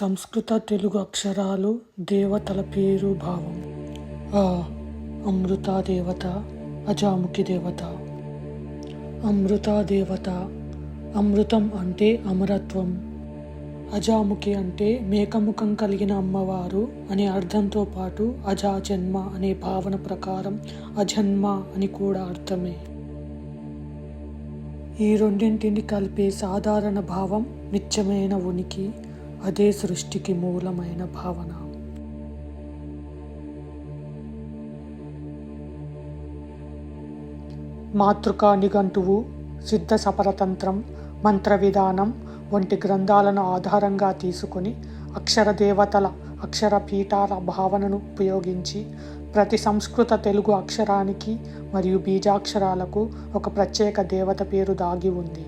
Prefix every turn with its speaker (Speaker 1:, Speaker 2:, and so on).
Speaker 1: సంస్కృత తెలుగు అక్షరాలు దేవతల పేరు భావం. ఆ అమృత దేవత అజాముఖి దేవత. అమృత దేవత అమృతం అంటే అమరత్వం. అజాముఖి అంటే మేకముఖం కలిగిన అమ్మవారు అనే అర్థంతో పాటు అజాజన్మ అనే భావన ప్రకారం అజన్మ అని కూడా అర్థమే. ఈ రెండింటిని కలిపే సాధారణ భావం నిత్యమైన ఉనికి. అదే సృష్టికి మూలమైన భావన. మాతృకా నిఘంటువు సిద్ధ సపరతంత్రం మంత్ర విధానం వంటి గ్రంథాలను ఆధారంగా తీసుకొని అక్షర దేవతల అక్షర పీఠాల భావనను ఉపయోగించి ప్రతి సంస్కృత తెలుగు అక్షరానికి మరియు బీజాక్షరాలకు ఒక ప్రత్యేక దేవత పేరు దాగి ఉంది.